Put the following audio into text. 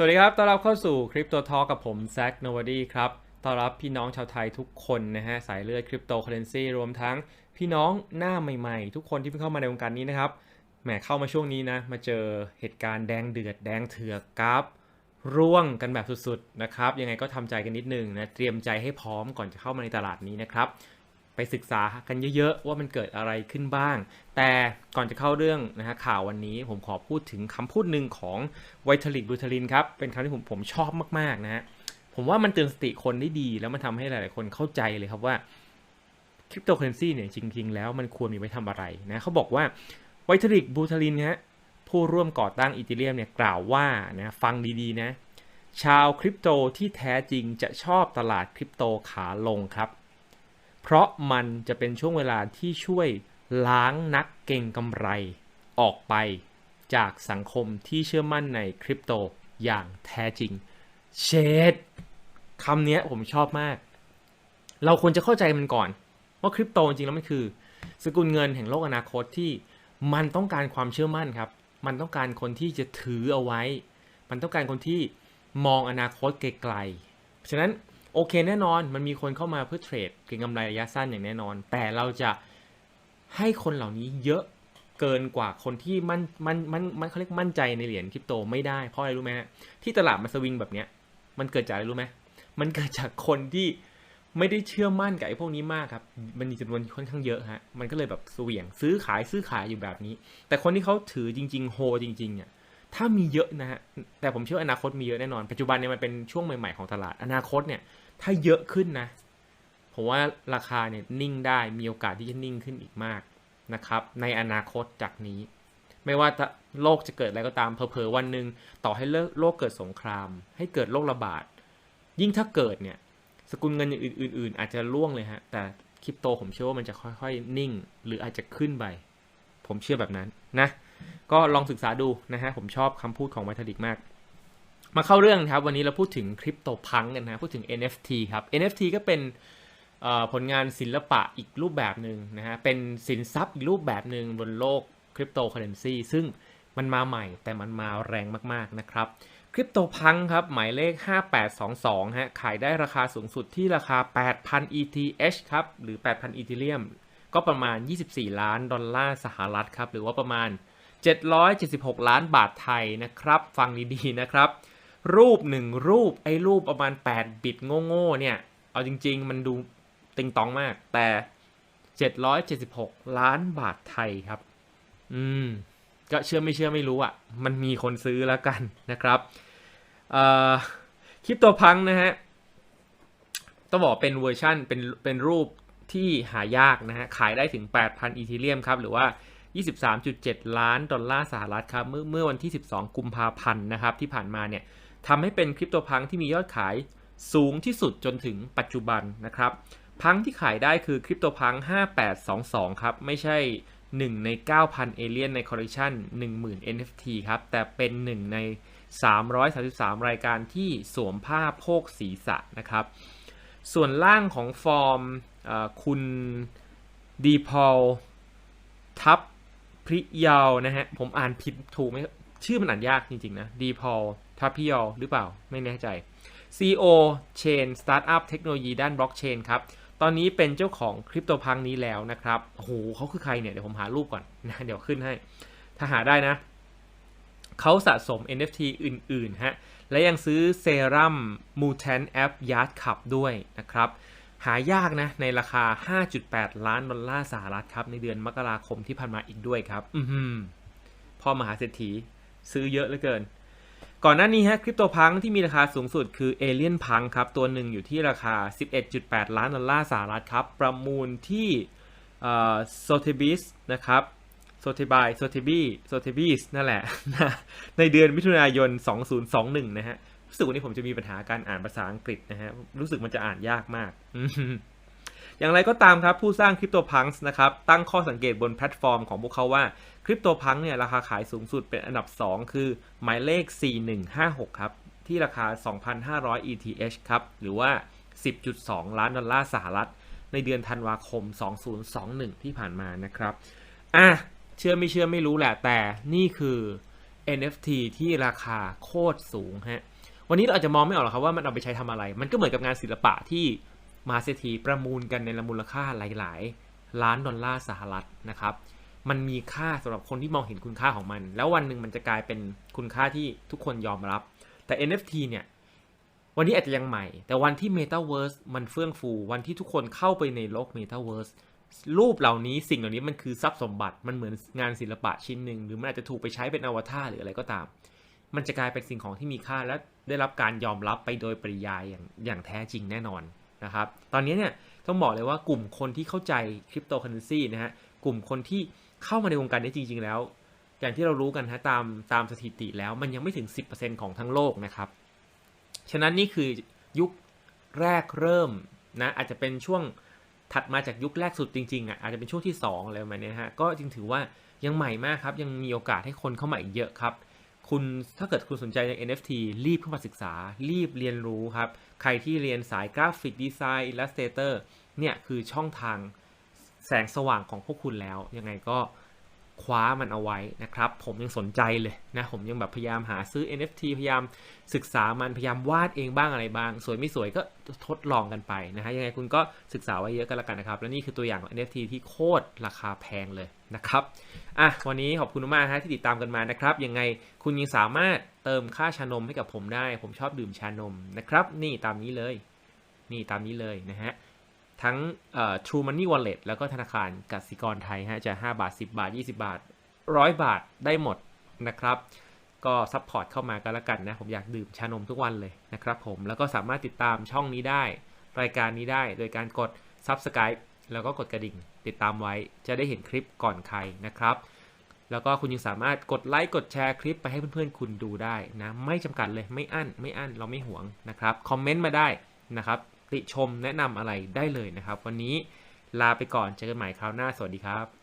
สวัสดีครับ ต้อนรับเข้าสู่คริปโตทอกับผมแซคโนวดีครับ ต้อนรับพี่น้องชาวไทยทุกคนนะฮะ สายเลือดคริปโตเคอเรนซีรวมทั้งพี่น้องหน้าใหม่ๆ ทุกคนที่เพิ่งเข้ามาในวงการนี้นะครับ แหมเข้ามาช่วงนี้นะ มาเจอเหตุการณ์แดงเดือดแดงเถือกกราฟร่วงกันแบบสุดๆนะครับ ยังไงก็ทำใจกันนิดนึงนะ เตรียมใจให้พร้อมก่อนจะเข้ามาในตลาดนี้นะครับ ไปศึกษากันเยอะๆ ว่ามันเกิดอะไรขึ้นบ้าง แต่ก่อนจะเข้าเรื่องนะฮะข่าววันนี้ผมขอพูดถึงคำพูดหนึ่งของไวทลิกบูทลินครับ เป็นคำที่ผมผมชอบมากๆนะฮะ ผมว่ามันเตือนสติคนได้ดี แล้วมันทำให้หลายๆคนเข้าใจเลยครับว่าคริปโตเคอเรนซีเนี่ยจริง ๆ แล้วมันควรมีไว้ทำอะไรนะเขาบอกว่าไวทลิกบูทลินฮะผู้ร่วมก่อตั้งอีเทเรียมเนี่ยกล่าวว่านะฟังดีๆนะชาวคริปโตที่แท้จริงจะชอบตลาดคริปโตขาลงครับ เพราะมันจะเป็นช่วงเวลาที่ช่วยล้างนักเก่งกำไร ออกไปจากสังคมที่เชื่อมั่นในคริปโตอย่างแท้จริง เชดคำนี้ผมชอบมาก เราควรจะเข้าใจมันก่อน ว่าคริปโตจริงแล้วมันคือ สกุลเงินแห่งโลกอนาคตที่มันต้องการความเชื่อมั่นครับ มันต้องการคนที่จะถือเอาไว้ มันต้องการคนที่มองอนาคตไกลๆฉะนั้น โอเคแน่นอนมันมีคนเข้ามาเพื่อเทรดเก็งกำไรระยะสั้นอย่างแน่นอน แต่เราจะให้คนเหล่านี้เยอะเกินกว่าคนที่มั่นมั่นมั่นมันเขาเรียกมั่นใจในเหรียญคริปโตไม่ได้เพราะอะไรรู้ไหมที่ตลาดมันสวิงแบบเนี้ยมันเกิดจากอะไรรู้ไหมมันเกิดจากคนที่ไม่ได้เชื่อมั่นกับไอ้พวกนี้มากครับ มันมีจำนวนค่อนข้างเยอะฮะ มันก็เลยแบบเสวี่ยงซื้อขายซื้อขายอยู่แบบนี้ แต่คนที่เขาถือจริง ๆ โฮจริงๆเนี่ย ถ้ามีเยอะนะฮะแต่ผมเชื่ออนาคตมีเยอะแน่นอน ปัจจุบันเนี่ยมันเป็นช่วงใหม่ๆของตลาด อนาคตเนี่ยถ้าเยอะขึ้นนะผมว่าราคาเนี่ยนิ่งได้มีโอกาสที่จะนิ่งขึ้นอีกมากนะครับ ในอนาคตจากนี้ ไม่ว่าโลกจะเกิดอะไรก็ตามเพอเพอๆวันหนึ่งต่อให้โลกเกิดสงคราม ให้เกิดโรคระบาด ยิ่งถ้าเกิดเนี่ยสกุลเงินอย่างอื่น ๆ อาจจะล่วงเลยฮะแต่คริปโตผมเชื่อว่ามันจะค่อยๆ นิ่ง หรืออาจจะขึ้นไป ผมเชื่อแบบนั้นนะ ก็ลองศึกษาดูนะฮะผมชอบคำพูดของไวทลิกมาก มาเข้าเรื่องครับ วันนี้เราพูดถึงคริปโตพังกันนะพูดถึง NFT ครับ NFT ก็เป็นผลงานศิลปะอีกรูปแบบหนึ่งนะฮะเป็นสินทรัพย์อีกรูปแบบหนึ่งบนโลกคริปโตเคอเรนซีซึ่งมันมาใหม่แต่มันมาแรงมากๆนะครับคริปโตพังครับ หมายเลข 5822ฮะขายได้ราคาสูงสุดที่ราคา 8,000 ETH ครับ หรือ 8,000อีเทเรียมก็ประมาณ 24 ล้านดอลลาร์สหรัฐครับ หรือว่าประมาณ 776 ล้านบาทไทยนะครับ ฟังดีๆนะครับ รูปหนึ่งรูปไอ้รูปประมาณ 8 บิตโง่ๆเนี่ย เอาจริงๆ มันดูติงตองมาก แต่ 776 ล้านบาทไทยครับ อืม ก็เชื่อไม่เชื่อไม่รู้อะ มันมีคนซื้อแล้วกันนะครับคริปโตพังนะฮะ ต้องบอกเป็นเวอร์ชั่นเป็นเป็นรูปที่หายากนะฮะ ขายได้ถึง 8,000อีเทเรียมครับ หรือว่า 23.7 ล้านดอลลาร์สหรัฐครับเมื่อเมื่อวันที่ 12 กุมภาพันธ์นะครับที่ผ่านมาเนี่ยทำให้เป็นคริปโตพังที่มียอดขายสูงที่สุดจนถึงปัจจุบันนะครับ พังที่ขายได้คือคริปโตพัง 5822 ครับ ไม่ใช่ 1 ใน 9,000 เอเลียนในคอลเลคชัน10,000 NFT ครับ แต่เป็น 1 ใน 333 รายการที่สวมผ้าโพกศีรษะนะครับ ส่วนล่างของฟอร์มคุณดีพอลทับ พริยาวนะฮะ ผมอ่านผิดถูกไหมชื่อมันอ่านยากจริงๆนะดีพอลทับพิยาวหรือเปล่าไม่แน่ใจ CEO Chain Startup เทคโนโลยีด้านบล็อกเชนครับ ตอนนี้เป็นเจ้าของคริปโตพังนี้แล้วนะครับโอ้โหเขาคือใครเนี่ย เดี๋ยวผมหารูปก่อนนะเดี๋ยวขึ้นให้ ถ้าหาได้นะ เขาสะสม NFT อื่น ๆ ฮะ และยังซื้อเซรั่ม Mutant App Yard Cup ด้วยนะครับ หายากนะในราคา 5.8 ล้านดอลลาร์สหรัฐครับในเดือนมกราคมที่ผ่านมาอีกด้วยครับ อืพ่อมหาเศรษฐีซื้อเยอะเหลือเกิน ก่อนหน้านี้ฮะคริปโตพังที่มีราคาสูงสุดคือเอเลียนพังครับ ตัวหนึ่งอยู่ที่ราคา 11.8 ล้านดอลลาร์สหรัฐครับ ประมูลที่โซเทบิสนะครับโซเทบายโซเทบีโซเทบีสนั่นแหละ ในเดือนมิถุนายน 2021 นะฮะ สึกวันนี้ผมจะมีปัญหาการอ่านภาษาอังกฤษนะฮะ รู้สึกมันจะอ่านยากมากอืมอย่างไรก็ตามครับ ผู้สร้างคริปโตพังส์นะครับ ตั้งข้อสังเกตบนแพลตฟอร์มของพวกเขาว่าคริปโตพังเนี่ยราคาขายสูงสุดเป็นอันดับ 2 คือหมายเลข 4156 ครับ ที่ราคา 2,500 ETH ครับ หรือว่า 10.2 ล้านดอลลาร์สหรัฐ ในเดือนธันวาคม 2021 ที่ผ่านมานะครับ อะ เชื่อไม่เชื่อไม่รู้แหละแต่นี่คือ NFT ที่ราคาโคตรสูงฮะ วันนี้เราอาจจะมองไม่ออกหรอกครับว่ามันเอาไปใช้ทำอะไร มันก็เหมือนกับงานศิลปะที่มหาเศรษฐีประมูลกันในมูลค่าหลาย ๆ ล้านดอลลาร์สหรัฐนะครับ มันมีค่าสำหรับคนที่มองเห็นคุณค่าของมัน แล้ววันหนึ่งมันจะกลายเป็นคุณค่าที่ทุกคนยอมรับ แต่ NFT เนี่ย วันนี้อาจจะยังใหม่ แต่วันที่ Metaverse มันเฟื่องฟู วันที่ทุกคนเข้าไปในโลก Metaverse รูปเหล่านี้สิ่งเหล่านี้มันคือทรัพย์สมบัติ มันเหมือนงานศิลปะชิ้นหนึ่ง หรือมันอาจจะถูกไปใช้เป็นอวตารหรืออะไรก็ตาม มันจะกลายเป็นสิ่งของที่มีค่าและได้รับการยอมรับไปโดยปริยายอย่างอย่างแท้จริงแน่นอนนะครับ ตอนนี้เนี่ยต้องบอกเลยว่ากลุ่มคนที่เข้าใจคริปโตเคอเรนซีนะฮะกลุ่มคนที่เข้ามาในวงการนี้จริง ๆ แล้ว อย่างที่เรารู้กันฮะตามตามสถิติแล้วมันยังไม่ถึง 10%ของทั้งโลกนะครับ ฉะนั้นนี่คือยุคแรกเริ่มนะอาจจะเป็นช่วงถัดมาจากยุคแรกสุดจริงๆอะอาจจะเป็นช่วงที่2อะไรประมาณนี้ฮะก็จึงถือว่ายังใหม่มากครับ ยังมีโอกาสให้คนเข้ามาอีกเยอะครับ คุณถ้าเกิดคุณสนใจใน NFT รีบเข้ามาศึกษา รีบเรียนรู้ครับ ใครที่เรียนสายกราฟิกดีไซน์อิลลัสเตเตอร์เนี่ยคือช่องทางแสงสว่างของพวกคุณแล้ว ยังไงก็ คว้ามันเอาไว้นะครับ ผมยังสนใจเลยนะ ผมยังแบบพยายามหาซื้อ NFT พยายามศึกษามันพยายามวาดเองบ้างอะไรบ้าง สวยไม่สวยก็ทดลองกันไปนะฮะยังไงคุณก็ศึกษาไว้เยอะกันล้วกันนะครับ และนี่คือตัวอย่างของ NFT ที่โคตรราคาแพงเลยนะครับอะวันนี้ขอบคุณมากฮะที่ติดตามกันมานะครับ ยังไงคุณยังสามารถเติมค่าชานมให้กับผมได้ ผมชอบดื่มชานมนะครับ นี่ตามนี้เลย นี่ตามนี้เลยนะฮะ ทั้ง True Money Wallet แล้วก็ธนาคารกสิกรไทยฮะจะ 5 บาท 10 บาท 20 บาท 100 บาทได้หมดนะครับ ก็ซัพพอร์ตเข้ามากันล้วกันนะ ผมอยากดื่มชานมทุกวันเลยนะครับผมแล้วก็สามารถติดตามช่องนี้ได้ รายการนี้ได้ โดยการกด Subscribe แล้วก็กดกระดิ่ง ติดตามไว้จะได้เห็นคลิปก่อนใครนะครับ แล้วก็คุณยังสามารถกดไลค์กดแชร์คลิปไปให้เพื่อนๆคุณดูได้นะ ไม่จำกัดเลยไม่อั้นไม่อั้นเราไม่หวงนะครับคอมเมนต์มาได้นะครับ ติชมแนะนำอะไรได้เลยนะครับ วันนี้ลาไปก่อนเจอกันใหม่คราวหน้าสวัสดีครับ